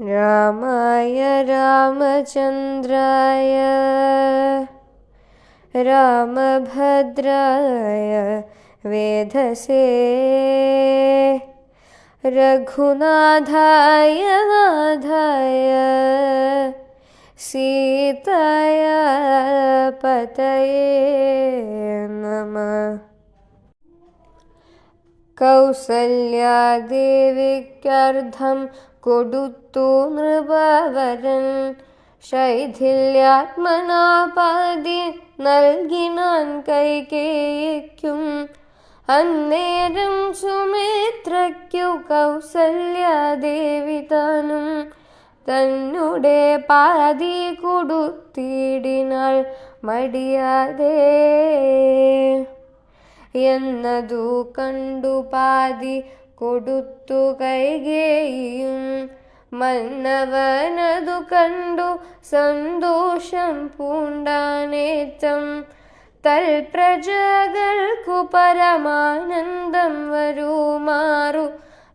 रामाय रामचन्द्राय रामभद्राय वेधसे रघुनाथाय नाथाय सीताय पतये नमः കൗസല്യാദേവിക്കർദ്ധം കൊടുത്തു നൃപവരൻ. ശൈഥില്യാത്മനാപാതി നൽകിനാൻ കൈകേയ്ക്കും അന്നേരം സുമിത്രയ്ക്കു കൗസല്യാദേവി താനും. തന്നെ പാതി കൊടുത്തിടിനാൾ മടിയാതെ. എന്നതു കണ്ടു പാതി കൊടുത്തു കൈകേയും. മന്നവനതു കണ്ടു സന്തോഷം പൂണ്ടാനേറ്റം. തൽപ്രജകൾക്കു പരമാനന്ദം വരുമാറു.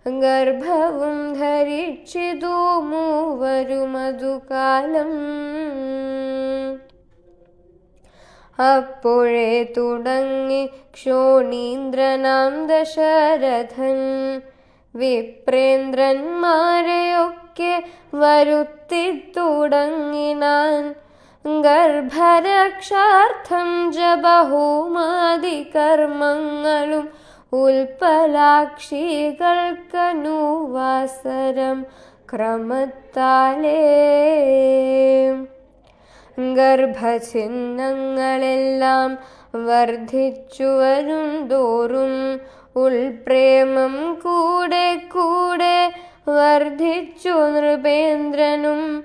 ഗർഭവും ധരിച്ചിതു മൂവരുമതു കാലം. അപ്പോഴേ തുടങ്ങി ക്ഷോണീന്ദ്രനാം ദശരഥൻ വിപ്രേന്ദ്രന്മാരെയൊക്കെ വരുത്തി തുടങ്ങിനാൻ ഗർഭരക്ഷാർത്ഥം ജബഹൂമാതി കർമ്മങ്ങളും ഉൽപ്പലാക്ഷികൾക്കനുവാസരം ക്രമത്താലേ. ഗർഭചിഹ്നങ്ങളെല്ലാം വർദ്ധിച്ചു വരും തോറും ഉൾപ്രേമം കൂടെ കൂടെ വർദ്ധിച്ചു. നൃപേന്ദ്രനും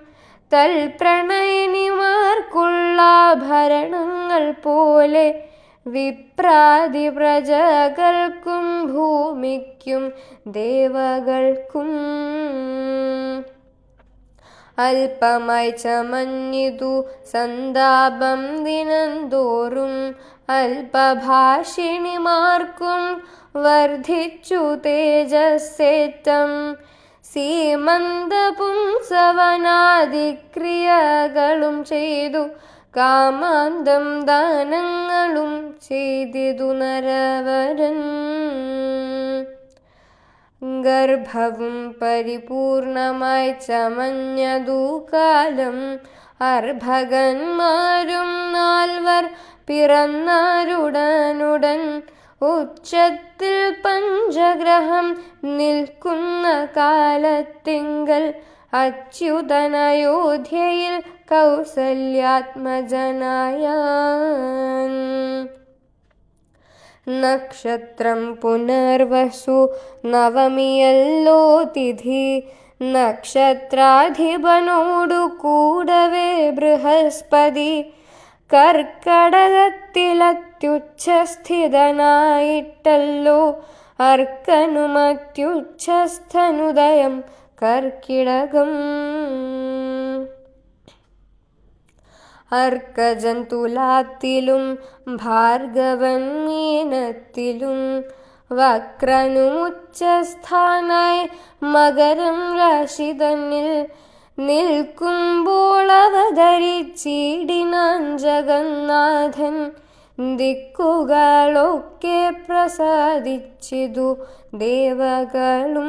തൽപ്രണയിനിമാർക്കുള്ള ഭരണങ്ങൾ പോലെ വിപ്രാതി പ്രജകൾക്കും ഭൂമിക്കും ദേവകൾക്കും അല്പമായി ചമഞ്ഞിതു സന്താപം ദിനംതോറും അല്പഭാഷിണിമാർക്കും വർദ്ധിച്ചു തേജസ്സേറ്റം. സീമന്തപുംസവനാദിക്രിയകളും ചെയ്തു കാമാന്തം ദാനങ്ങളും ചെയ്തിതു നരവരൻ. ഗർഭവും പരിപൂർണമായി ചമഞ്ഞതു കാലം. അർഭകന്മാരും നാൽവർ പിറന്നാരുടനുടൻ ഉച്ചത്തിൽ പഞ്ചഗ്രഹം നിൽക്കുന്ന കാലത്തിങ്കൽ അച്യുതനയോധ്യയിൽ കൗസല്യാത്മജനായ നക്ഷത്രം പുനർവസു നവമിയല്ലോ തിഥി. നക്ഷത്രാധിപനോടു കൂടവേ ബൃഹസ്പതി. കർക്കടകത്തിലത്യുച്ഛസ്ഥിതനായിട്ടല്ലോ. അർക്കനുമത്യുച്ഛസ്ഥനുദയം കർക്കിടകം. അർക്കജന്തുലാത്തിലും ഭാർഗവൻ മീനത്തിലും വക്രനുമുച്ചസ്ഥാനായി മകരം രാശി തന്നിൽ നിൽക്കുമ്പോൾ അവതരിച്ചിടിനാൻ ജഗന്നാഥൻ ദിക്കുകളൊക്കെ പ്രസാദിച്ചിതു ദേവകളും.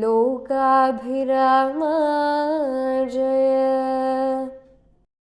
लोकाभिरामा जय